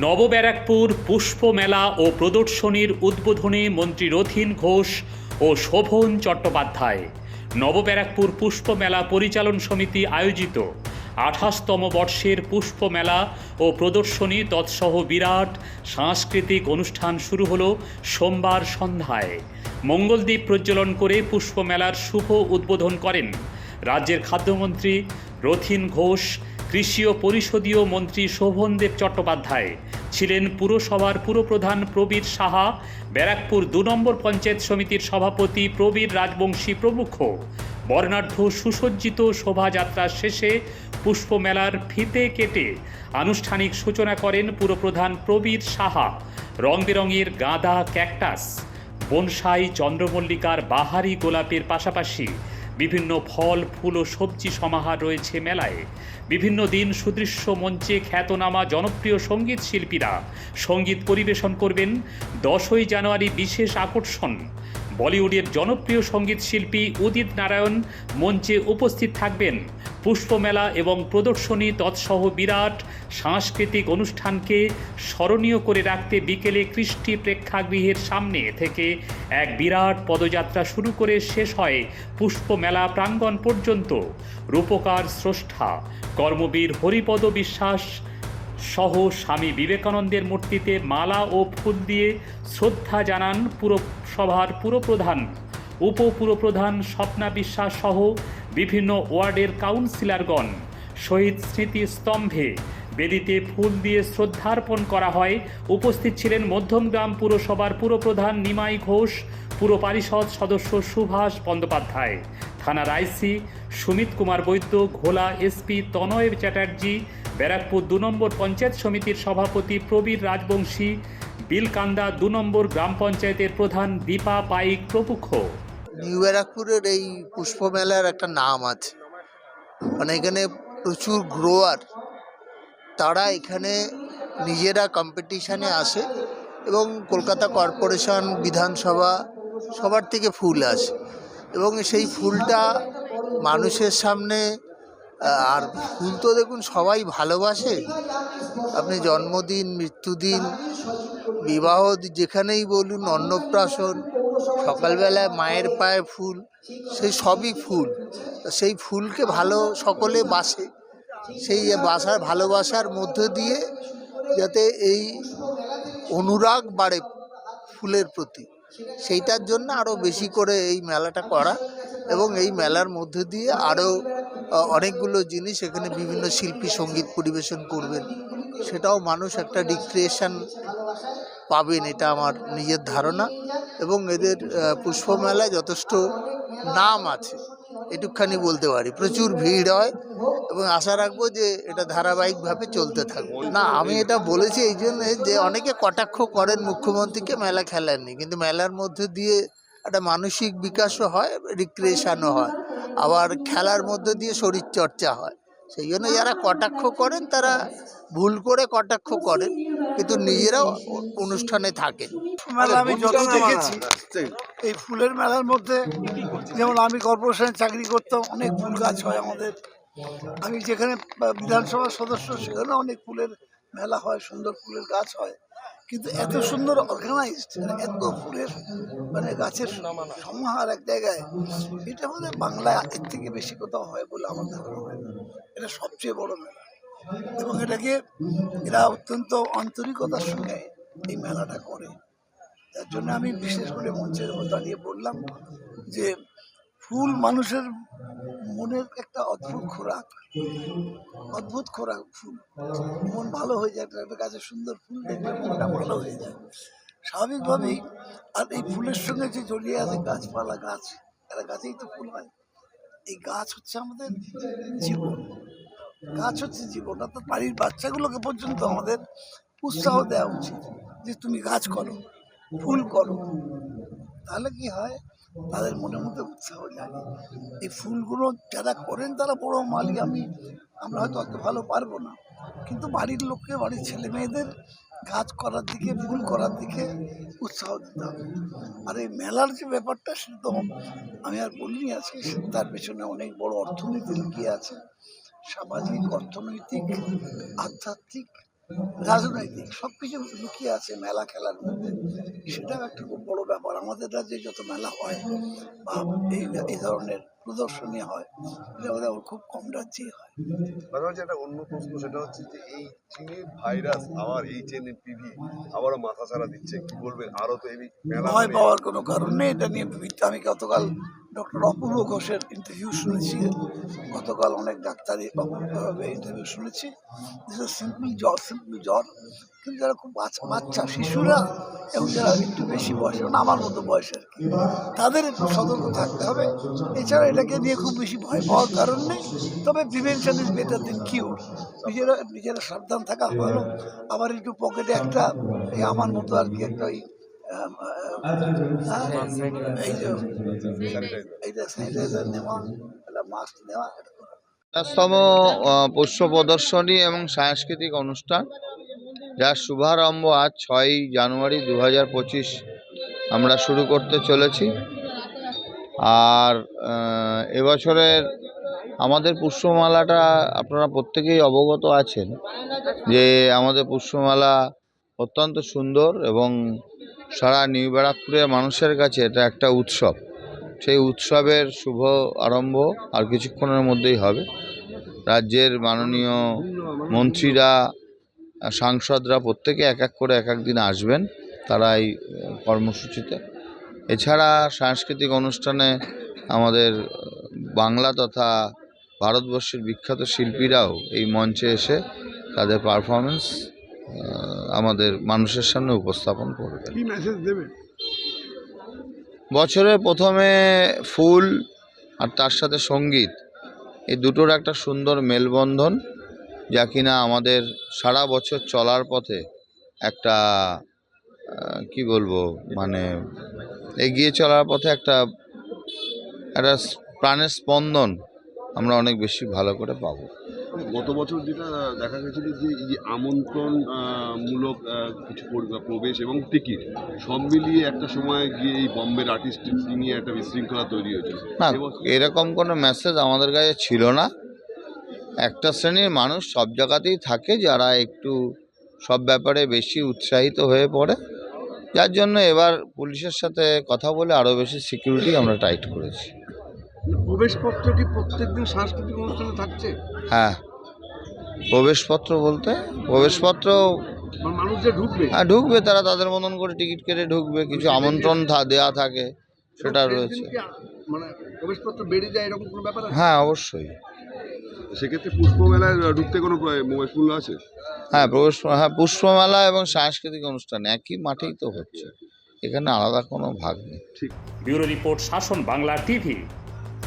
নবব্যারাকপুর পুষ্প মেলা ও প্রদর্শনীর উদ্বোধনে মন্ত্রী রথিন ঘোষ ও শোভন চট্টোপাধ্যায়। নবব্যারাকপুর পুষ্প মেলা পরিচালন সমিতি আয়োজিত। আঠাশতম বর্ষের পুষ্প মেলা ও প্রদর্শনী তৎসহ বিরাট সাংস্কৃতিক অনুষ্ঠান শুরু হলো সোমবার সন্ধ্যায়। মঙ্গলদ্বীপ প্রজ্বলন করে পুষ্প মেলার শুভ উদ্বোধন করেন। রাজ্যের খাদ্যমন্ত্রী রথিন ঘোষ কৃষি ও পরিষদীয় মন্ত্রী শোভনদেব চট্টোপাধ্যায় ছিলেন পুরসভার পুরপ্রধান প্রবীর সাহা, ব্যারাকপুর দু নম্বর পঞ্চায়েত সমিতির সভাপতি প্রবীর রাজবংশী প্রমুখ। বর্ণাঢ্য সুসজ্জিত শোভাযাত্রা শেষে পুষ্পমেলার ফিতে কেটে আনুষ্ঠানিক সূচনা করেন পুরপ্রধান প্রবীর সাহা। রং বেরঙের গাঁদা ক্যাকটাস, বনসাই চন্দ্রমল্লিকার বাহারি গোলাপের পাশাপাশি বিভিন্ন ফল, ফুল ও সবজি সমাহার রয়েছে মেলায়। বিভিন্ন দিন সুদৃশ্য মঞ্চে খ্যাতনামা জনপ্রিয় সংগীত শিল্পীরা সংগীত পরিবেশন করবেন দশই জানুয়ারি বিশেষ আকর্ষণ। বলিউডের জনপ্রিয় সংগীত শিল্পী উদিত নারায়ণ মঞ্চে উপস্থিত থাকবেন। পুষ্পমেলা এবং প্রদর্শনী তৎসহ বিরাট সাংস্কৃতিক অনুষ্ঠানকে স্মরণীয় করে রাখতে বিকেলে কৃষ্টি প্রেক্ষাগৃহের সামনে থেকে এক বিরাট পদযাত্রা শুরু করে শেষ হয় পুষ্পমেলা প্রাঙ্গণ পর্যন্ত। রূপকার স্রষ্টা, কর্মবীর হরিপদ বিশ্বাস সহ স্বামী বিবেকানন্দের মূর্তিতে মালা ও ফুল দিয়ে শ্রদ্ধা জানান পুরসভার পুরপ্রধান, উপপুরপ্রধান স্বপ্না বিশ্বাস সহ বিভিন্ন ওয়ার্ডের কাউন্সিলরগণ। শহীদ স্মৃতি স্তম্ভে বেদিতে ফুল দিয়ে শ্রদ্ধার্পণ করা হয়। উপস্থিত ছিলেন মধ্যমগ্রাম পুরসভার পুরপ্রধান নিমাই ঘোষ পুর পরিষদ সদস্য সুভাষ বন্দ্যোপাধ্যায়, থানার আইসি সুমিত কুমার বৈদ্য, ঘোলা এসপি তনয় চ্যাটার্জি, ব্যারাকপুর দু নম্বর পঞ্চায়েত সমিতির সভাপতি প্রবীর রাজবংশী, বিলকান্দা দু নম্বর গ্রাম পঞ্চায়েতের প্রধান দীপা পাইক প্রমুখ। নিউ ব্যারাকপুরের এই পুষ্প মেলার একটা নাম আছে। মানে এখানে প্রচুর গ্রোয়ার তারা এখানে নিজেরা কম্পিটিশানে আসে এবং কলকাতা কর্পোরেশন বিধানসভা সবার থেকে ফুল আসে এবং সেই ফুলটা মানুষের সামনে আর ফুল তো দেখুন সবাই ভালোবাসে। আপনি জন্মদিন, মৃত্যুদিন, বিবাহ যেখানেই বলুন, অন্নপ্রাশন, সকালবেলায় মায়ের পায়ে ফুল, সেই সবই ফুল। সেই ফুলকে ভালো সকলে বাসে। সেই বাসার ভালোবাসার মধ্য দিয়ে যাতে এই অনুরাগ বাড়ে ফুলের প্রতি। সেইটার জন্য আরও বেশি করে এই মেলাটা করা এবং এই মেলার মধ্যে দিয়ে আরও অনেকগুলো জিনিস এখানে বিভিন্ন শিল্পী সংগীত পরিবেশন করবেন। সেটাও মানুষ একটা রিক্রিয়েশন পাবেন, এটা আমার নিজের ধারণা। এবং এদের পুষ্পমেলায় যথেষ্ট নাম আছে। এটুকখানি বলতে পারি। প্রচুর ভিড় হয় এবং আশা রাখব যে এটা ধারাবাহিকভাবে চলতে থাকবে। না, আমি এটা বলেছি এই জন্যে যে অনেকে কটাক্ষ করেন মুখ্যমন্ত্রীকে, মেলা খেলেননি কিন্তু মেলার মধ্যে দিয়ে একটা মানসিক বিকাশও হয় রিক্রিয়েশনও হয়। আবার খেলার মধ্যে দিয়ে শরীরচর্চা হয়। সেই জন্য যারা কটাক্ষ করেন তারা ভুল করে কটাক্ষ করেন কিন্তু নিজেরাও অনুষ্ঠানে থাকেন। মেলা আমি যত দেখেছি এই ফুলের মেলার মধ্যে যেমন আমি কর্পোরেশনে চাকরি করতাম অনেক ফুল গাছ হয় আমাদের। আমি যেখানে বিধানসভার সদস্য সেখানে অনেক ফুলের মেলা হয় সুন্দর ফুলের গাছ হয়। কিন্তু এত সুন্দর অর্গানাইজড এত ফুলের মানে গাছের সমাহার এক জায়গায়, এটা আমাদের বাংলায় আগের থেকে বেশি কোথাও হয় বলে আমার ধারণা হয় না। এটা সবচেয়ে বড় মেলা। এবং এটাকে এরা অত্যন্ত আন্তরিকতার সঙ্গে এই মেলাটা করে। তার জন্য আমি বিশেষ করে মঞ্চের উপর দাঁড়িয়ে বললাম যে ফুল মানুষের মনের একটা অদ্ভুত খোরাক অদ্ভুত খোরাক ফুল। মন ভালো হয়ে যায়, একটা একটা গাছে সুন্দর ফুল দেখলে মনটা ভালো হয়ে যায়। স্বাভাবিকভাবেই আর এই ফুলের সঙ্গে যে জড়িয়ে আছে গাছপালা, গাছ এরা গাছেই তো ফুল হয়। এই গাছ হচ্ছে আমাদের জীবন। গাছ হচ্ছে জীবন, অর্থাৎ বাড়ির বাচ্চাগুলোকে পর্যন্ত আমাদের উৎসাহ দেওয়া উচিত যে তুমি গাছ করো, ফুল করো। তাহলে কি হয়? তাদের মনের মধ্যে উৎসাহ জাগে। এই ফুলগুলো যারা করেন তারা বড় মালিক, আমি, আমরা হয়তো অত ভালো পারব না। কিন্তু বাড়ির লোককে, বাড়ির ছেলে মেয়েদের গাছ করার দিকে, ফুল করার দিকে উৎসাহ দিতে হবে। আর এই মেলার যে ব্যাপারটা, সেটা তো আমি আর বলিনি আজকে তার পেছনে অনেক বড় অর্থনীতি লুকিয়ে আছে। সামাজিক, অর্থনৈতিক, আধ্যাত্মিক রাজনৈতিক সব কিছু লুকিয়ে আছে মেলা খেলার মধ্যে। সেটাও একটা খুব বড় ব্যাপার। আমাদের রাজ্যে যত মেলা হয় বা এই এই ধরনের প্রদর্শনী হয় এটা খুব কম রাজ্যেই হয়। একটা অন্য প্রশ্ন সেটা হচ্ছে যে এই চীনের ভাইরাস আবার এই চেনের টিভি আবারও মাথা ছাড়া দিচ্ছে কি বলবেন? আরও তো এই মেলা ভয় পাওয়ার কোনো কারণ নেই এটা নিয়ে আমি গতকাল ডক্টর অপূর্ব ঘোষের ইন্টারভিউ শুনেছি। গতকাল অনেক ডাক্তারি ইন্টারভিউ শুনেছি। সিম্পল জ্বর সিম্পল জ্বর। কিন্তু যারা খুব বাচ্চা বাচ্চা, শিশুরা এবং যারা একটু বেশি বয়স যেমন আমার মতো বয়স আর কি, তাদের একটু সতর্ক থাকতে হবে। এছাড়া এটাকে নিয়ে খুব বেশি ভয় পাওয়ার কারণ নেই। তবে prevention is better than cure নিজেরা নিজেরা সাবধান থাকা ভালো। আবার একটু পকেটে একটা, এই আমার মতো আর কি একটা পঞ্চাশতম পুষ্প প্রদর্শনী এবং সাংস্কৃতিক অনুষ্ঠান যার শুভারম্ভ আজ ছয়ই জানুয়ারি দু হাজার পঁচিশ আমরা শুরু করতে চলেছি আর এবছরের আমাদের পুষ্পমালাটা আপনারা প্রত্যেকেই অবগত আছেন যে আমাদের পুষ্পমালা অত্যন্ত সুন্দর এবং সারা নিউ ব্যারাকপুরের মানুষের কাছে এটা একটা উৎসব। সেই উৎসবের শুভ আরম্ভ আর কিছুক্ষণের মধ্যেই হবে। রাজ্যের মাননীয় মন্ত্রীরা, সাংসদরা প্রত্যেকে এক এক করে এক এক দিন আসবেন তারা এই কর্মসূচিতে। এছাড়া সাংস্কৃতিক অনুষ্ঠানে আমাদের বাংলা তথা ভারতবর্ষের বিখ্যাত শিল্পীরাও এই মঞ্চে এসে তাদের পারফরমেন্স আমাদের মানুষের সামনে উপস্থাপন করবেন। কি মেসেজ বছরের প্রথমে ফুল আর তার সাথে সংগীত এই দুটোর একটা সুন্দর মেলবন্ধন যা কিনা আমাদের সারা বছর চলার পথে একটা কি বলব মানে এগিয়ে চলার পথে একটা একটা প্রাণের স্পন্দন আমরা অনেক বেশি ভালো করে পাবো। গত বছর যেটা দেখা গেছিল যে এই যে আমন্ত্রণ মূলক কিছু প্রবেশ এবং টিকিট সব মিলিয়ে একটা সময় গিয়ে এই বম্বের আর্টিস্ট নিয়ে একটা বিশৃঙ্খলা তৈরি হয়েছিল। না এরকম কোনো মেসেজ আমাদের কাছে ছিল না। একটা শ্রেণির মানুষ সব জায়গাতেই থাকে যারা একটু সব ব্যাপারে বেশি উৎসাহিত হয়ে পড়ে। যার জন্য এবার পুলিশের সাথে কথা বলে আরও বেশি সিকিউরিটি আমরা টাইট করেছি। প্রবেশপত্র কি প্রত্যেকদিন সাংস্কৃতিক অনুষ্ঠানে থাকছে? হ্যাঁ। প্রবেশপত্র বলতে প্রবেশপত্র মানে মানুষ যে ঢুকবে? হ্যাঁ ঢুকবে তারা তাদের মতন করে টিকিট কেটে ঢুকবে কিছু আমন্ত্রণ থা- দেয়া থাকে সেটা রয়েছে। মানে প্রবেশপত্র বেড়ে যায় এরকম কোনো ব্যাপার হ্যাঁ অবশ্যই। সেক্ষেত্রে পুষ্প মেলায় ঢুকতে কোনো মূল্য আছে? হ্যাঁ প্রবেশ হ্যাঁ পুষ্পমেলা এবং সাংস্কৃতিক অনুষ্ঠান একই মাঠেই তো হচ্ছে। এখানে আলাদা কোনো ভাগ নেই। ব্যুরো রিপোর্ট শাসন বাংলা টিভি।